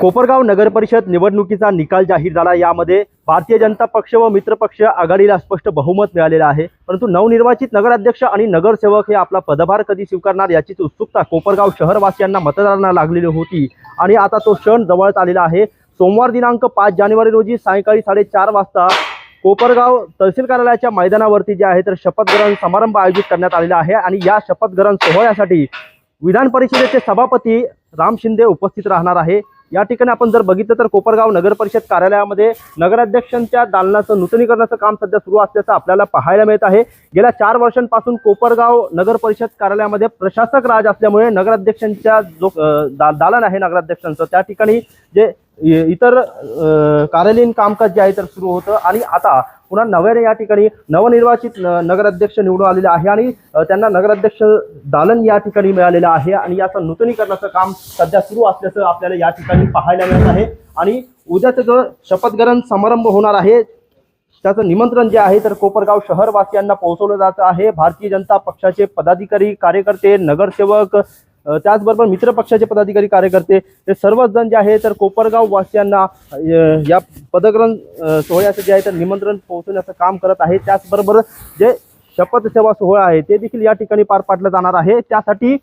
कोपरगाव नगर परिषद निवडणुकीचा निकाल जाहीर झाला. यामध्ये भारतीय जनता पक्ष व मित्रपक्ष आघाडीला स्पष्ट बहुमत मिळालेलं आहे. परंतु नवनिर्वाचित नगराध्यक्ष आणि नगरसेवक हे आपला पदभार कधी स्वीकारणार याचीच उत्सुकता कोपरगाव शहरवासियांना मतदारांना लागलेली होती. आणि आता तो क्षण जवळच आलेला आहे. सोमवार दिनांक पाच जानेवारी रोजी सायंकाळी साडेचार वाजता कोपरगाव तहसील कार्यालयाच्या मैदानावरती जे आहे तर शपथग्रहण समारंभ आयोजित करण्यात आलेला आहे. आणि या शपथग्रहण सोहळ्यासाठी विधान परिषदेचे सभापती राम शिंदे उपस्थित राहणार आहे. या ठिकाणी आपण जर बघितलं तर कोपरगाव नगर परिषद कार्यालयामध्ये नगराध्यक्षांच्या दालनाचं नूतनीकरणाचं काम सध्या सुरू असल्याचं आपल्याला पाहायला मिळत आहे. गेल्या चार वर्षांपासून कोपरगाव नगर परिषद कार्यालयामध्ये प्रशासक राज असल्यामुळे नगराध्यक्षांच्या जो दा दालन आहे नगराध्यक्षांचं. त्या ठिकाणी जे इतर कार्यालयीन कामकाज जे आहे तर सुरू होतं आणि आता पुन्हा नव्याने या ठिकाणी नवनिर्वाचित नगराध्यक्ष निवडून आलेले आहे आणि त्यांना नगराध्यक्ष दालन या ठिकाणी मिळालेलं आहे आणि याचं नूतनीकरणाचं काम सध्या सुरू असल्याचं आपल्याला या ठिकाणी पाहायला मिळत आहे. आणि उद्याचं जो शपथग्रहण समारंभ होणार आहे त्याचं निमंत्रण जे आहे तर कोपरगाव शहरवासियांना पोहोचवलं जात आहे. भारतीय जनता पक्षाचे पदाधिकारी कार्यकर्ते नगरसेवक त्याचबरोबर मित्र पक्षाचे पदाधिकारी कार्यकर्ते हे सर्वच जण जे आहे तर कोपरगाव वासियांना या पदग्रहण सोहळ्याचं जे आहे तर निमंत्रण पोहोचवण्याचं काम करत आहे. त्याचबरोबर जे शपथसेवा सोहळा आहे ते देखील या ठिकाणी पार पाडलं जाणार आहे. त्यासाठी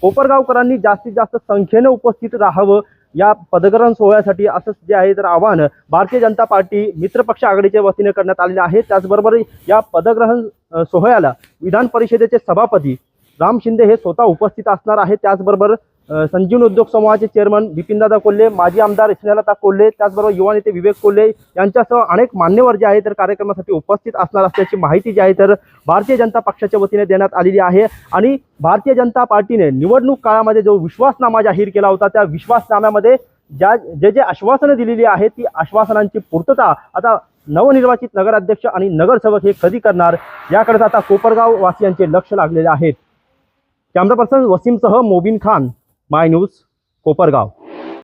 कोपरगावकरांनी जास्तीत जास्त संख्येने उपस्थित राहावं या पदग्रहण सोहळ्यासाठी असंच जे आहे तर आवाहन भारतीय जनता पार्टी मित्रपक्ष आघाडीच्या वतीने करण्यात आलेले आहे. त्याचबरोबर या पदग्रहण सोहळ्याला विधान परिषदेचे सभापती राम शिंदे हे स्वतः उपस्थित असणार आहे त्याचबरोबर संजीवन उद्योग समूहाचे चेअरमन बिपिनदादा कोल्हे माजी आमदार स्नेहलता कोल्हे त्याचबरोबर युवा नेते विवेक कोल्हे यांच्यासह अनेक मान्यवर जे आहे तर कार्यक्रमासाठी उपस्थित असणार असल्याची माहिती जी आहे तर भारतीय जनता पक्षाच्या वतीने देण्यात आलेली आहे. आणि भारतीय जनता पार्टीने निवडणूक काळामध्ये जो विश्वासनामा जाहीर केला होता त्या विश्वासनाम्यामध्ये ज्या जे जे आश्वासनं दिलेली आहेत ती आश्वासनांची पूर्तता आता नवनिर्वाचित नगराध्यक्ष आणि नगरसेवक हे कधी करणार याकडेच आता कोपरगाव वासियांचे लक्ष लागलेले आहेत. कॅमेरा पर्सन वसीमसह मोबिन खान माय न्यूज कोपरगाव.